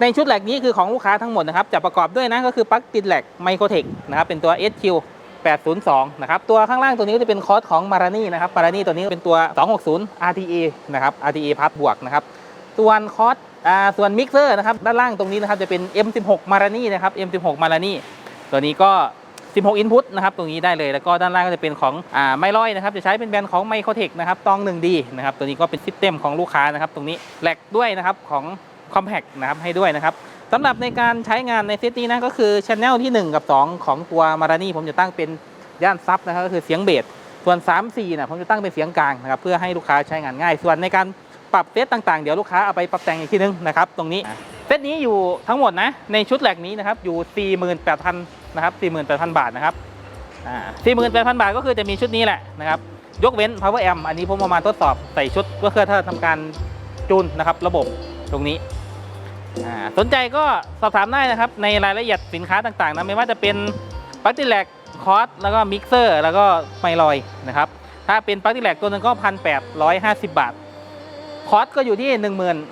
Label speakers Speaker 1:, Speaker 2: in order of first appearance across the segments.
Speaker 1: ในชุดแหลกนี้คือของลูกค้าทั้งหมดนะครับจะประกอบด้วยนะก็คือปลั๊กติดแหลกไมโครเทคนะครับเป็นตัว SQ 802 นะครับ ตัวข้างล่างตัวนี้ก็จะเป็นคอร์สของมารานี่นะครับมารานี่ตัวนี้เป็นตัว 260 RTA นะครับ RTA พับวกนะครับ ส่วนคอร์สอ่าส่วนมิกเซอร์นะครับ ด้านล่างตรงนี้นะครับจะเป็น M16 มารานี่นะครับ M16 มารานี่ตัวนี้ก็ 16 input นะครับ ตรงนี้ได้เลย แล้วก็ด้านล่างก็จะเป็นของอ่าไมลอยนะครับ จะใช้เป็นแบรนด์ของไมโครเทคนะครับ ตอง 1D นะครับ ตัวนี้ก็เป็นซิสเต็มของลูกค้านะครับ ตรงนี้แหลกด้วยนะครับของ Compact นะครับให้ด้วยนะครับสำหรับในการใช้งานในเซตนี้นะก็คือช anel ที่ 1 กับ 2 ของตัวมารานี่ผมจะตั้งเป็นย่านซับนะครับก็คือเสียงเบสส่วน 3 4นะผมจะตั้งเป็นเสียงกลางนะครับเพื่อให้ลูกค้าใช้งานง่าย ส่วนในการปรับเซตต่างๆ เดี๋ยวลูกค้าเอาไปปรับแต่งอีกทีนึงนะครับตรงนี้เซตนี้อยู่ทั้งหมดนะในชุดแหลกนี้นะครับอยู่ 48,000นะครับ48,000 บาทนะครับอ่า48,000 บาทก็คือจะมีชุดนี้แหละนะครับยกเว้น power amp อันนี้ผมเอามาทดสอบใส่ชุดเพื่อถ้าทำการจูนนะครับระบบตรงนี้ สนใจก็สอบถามได้นะครับ ในรายละเอียดสินค้าต่างๆนะไม่ว่าจะเป็นปลั๊กติแลกคอร์สแล้วก็มิกเซอร์แล้วก็ไมลอยนะครับถ้าเป็นปลั๊กติแลกตัวนึงก็1,850บบาทคอร์สก็อยู่ที่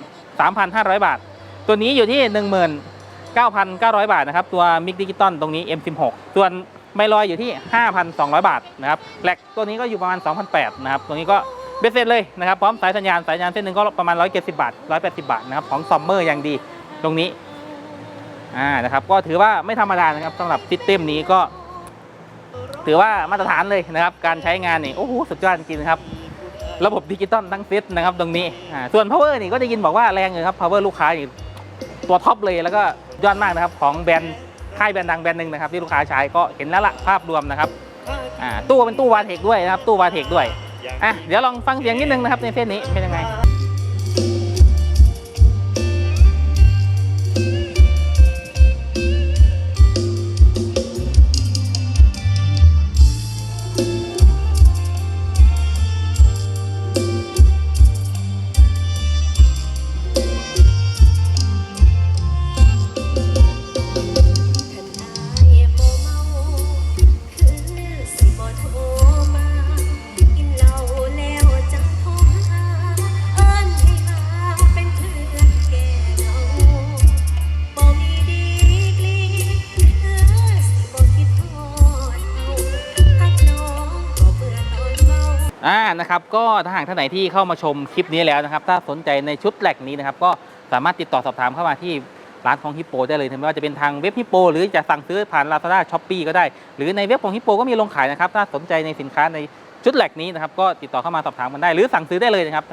Speaker 1: 13,500บาท ตัวนี้อยู่ที่19,900บาทนะครับตัวมิกดิจิตอลตรงนี้ M16 ส่วนไมลอยอยู่ที่ 5,200 บาทนะครับแหลกตัวนี้ก็อยู่ประมาณ2,800นะครับตัวนี้ก็ เบ็ดเสร็จเลยนะครับพร้อมสายสัญญาณสายสัญญาณเส้นหนึ่งก็ประมาณ 170 บาท 180 บาทนะครับของซอมเมอร์อย่างดีตรงนี้อ่านะครับก็ถือว่าไม่ธรรมดานะครับสำหรับซิสเต็มนี้ก็ ถือว่ามาตรฐานเลยนะครับ การใช้งานนี่โอ้โหสุดยอดจริงครับ ระบบดิจิตอลทั้งเซตนะครับตรงนี้อ่าส่วน power นี่ก็ได้ยินบอกว่าแรงเลยครับ power ลูกค้านี่ตัวท็อปเลยแล้วก็ยอดมากนะครับของแบรนด์ค่ายแบรนด์ดังแบรนด์หนึ่งนะครับที่ลูกค้าใช้ก็เห็นแล้วละภาพรวมนะครับอ่าตู้เป็นตู้วาเทคด้วยนะครับตู้วาเทคด้วย อะเดี๋ยวลองฟังเสียงนิดนึงนะครับในเส้นนี้เป็นยังไง อ่านะครับก็ถ้าหากท่านไหนที่เข้ามาชมคลิปนี้แล้วนะครับ ถ้าสนใจในชุดแหลกนี้นะครับก็สามารถติดต่อสอบถามเข้ามาที่ร้านของฮิปโปได้เลยไม่ว่าจะเป็นทางเว็บฮิปโปหรือจะสั่งซื้อผ่าน Lazada s h o p e e ก็ได้ หรือในเว็บของฮิปโปก็มีลงขายนะครับถ้าสนใจในสินค้าในชุดแหลกนี้นะครับก็ติดต่อเข้ามาสอบถามกันได้ หรือสั่งซื้อได้เลยนะครับ